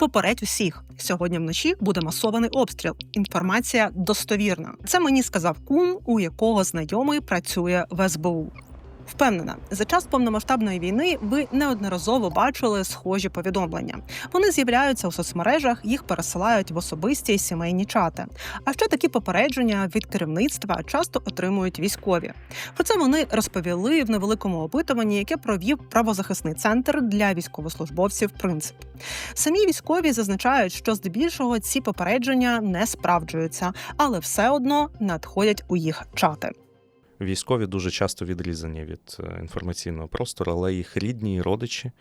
Попередь усіх сьогодні вночі буде масований обстріл. Інформація достовірна. Це мені сказав кум, у якого знайомий працює в СБУ. Впевнена, за час повномасштабної війни ви неодноразово бачили схожі повідомлення. Вони з'являються у соцмережах, їх пересилають в особисті сімейні чати. А ще такі попередження від керівництва часто отримують військові. Про це вони розповіли в невеликому опитуванні, яке провів правозахисний центр для військовослужбовців. Принцип самі військові зазначають, що здебільшого ці попередження не справджуються, але все одно надходять у їх чати. Військові дуже часто відрізані від е, інформаційного простору, але їх рідні і родичі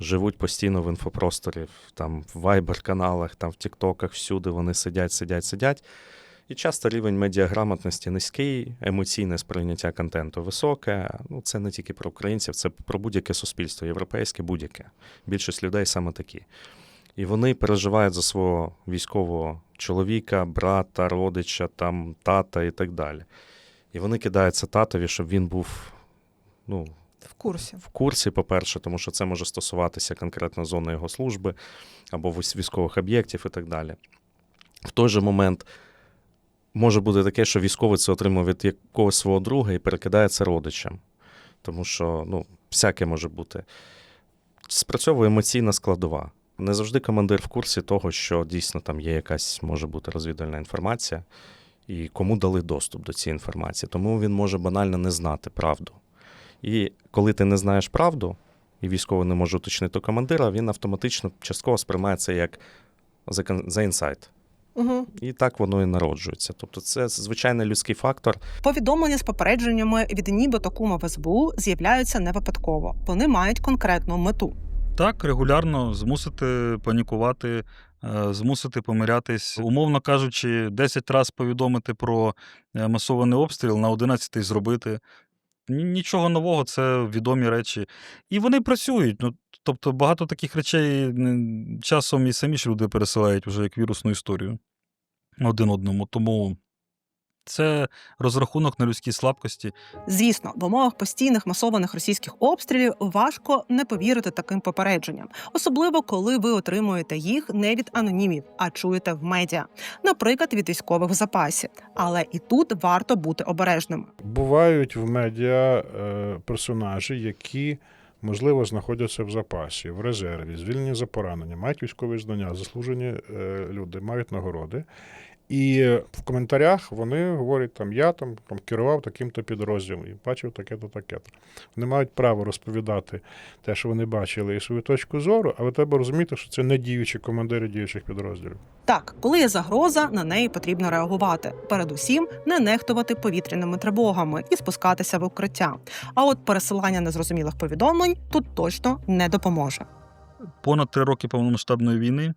живуть постійно в інфопросторі, там в вайбер-каналах, там в Тіктоках, всюди вони сидять, сидять, сидять. І часто рівень медіаграмотності низький, емоційне сприйняття контенту високе. Ну, це не тільки про українців, це про будь-яке суспільство, європейське, будь-яке. Більшість людей саме такі. І вони переживають за свого військового чоловіка, брата, родича, там, тата і так далі. І вони кидаються татові, щоб він був ну, В курсі в курсі, по-перше, тому що це може стосуватися конкретно зони його служби або військових об'єктів і так далі. В той же момент може бути таке, що військовий це отримав від якогось свого друга і перекидає це родичам. Тому що ну, всяке може бути. Спрацьовує емоційна складова. Не завжди командир в курсі того, що дійсно там є якась може бути розвідувальна інформація, і кому дали доступ до цієї інформації. Тому він може банально не знати правду. І коли ти не знаєш правду, і військовий не може уточнити командира, він автоматично частково сприймає це як за, інсайт. угу. І так воно і народжується. Тобто, це звичайний людський фактор. повідомлення з попередженнями від нібито кума в СБУ з'являються не випадково. Вони мають конкретну мету. Так, регулярно змусити панікувати, змусити помирятись. Умовно кажучи, 10 разів повідомити про е, масований обстріл, на 11 зробити. Нічого нового, це відомі речі. І вони працюють. Ну, тобто багато таких речей часом і самі ж люди пересилають вже як вірусну історію один одному. Тому це розрахунок на людські слабкості. Звісно, в умовах постійних масованих російських обстрілів важко не повірити таким попередженням, особливо коли ви отримуєте їх не від анонімів, а чуєте в медіа, наприклад, від військових в запасі. Але і тут варто бути обережними. Бувають в медіа е, персонажі, які, можливо, знаходяться в запасі, в резерві, звільнені за поранення, мають військові знання, заслужені е, люди, мають нагороди. І в коментарях вони говорять, там я там, там керував таким-то підрозділом і бачив таке-то, таке-то. Вони мають право розповідати те, що вони бачили, і свою точку зору, але треба розуміти, що це не діючі командири діючих підрозділів. Так, коли є загроза, на неї потрібно реагувати. Передусім, не нехтувати повітряними тривогами і спускатися в укриття. А от пересилання незрозумілих повідомлень тут точно не допоможе. понад три роки повномасштабної війни.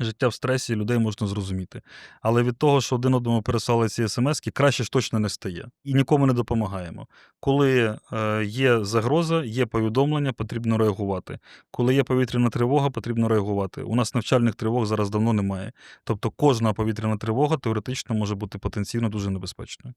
Життя в стресі людей можна зрозуміти. Але від того, що один одному пересилали ці смски, краще ж точно не стає. І нікому не допомагаємо. Коли е, є загроза, є повідомлення, потрібно реагувати. Коли є повітряна тривога, потрібно реагувати. У нас навчальних тривог зараз давно немає. Тобто кожна повітряна тривога теоретично може бути потенційно дуже небезпечною.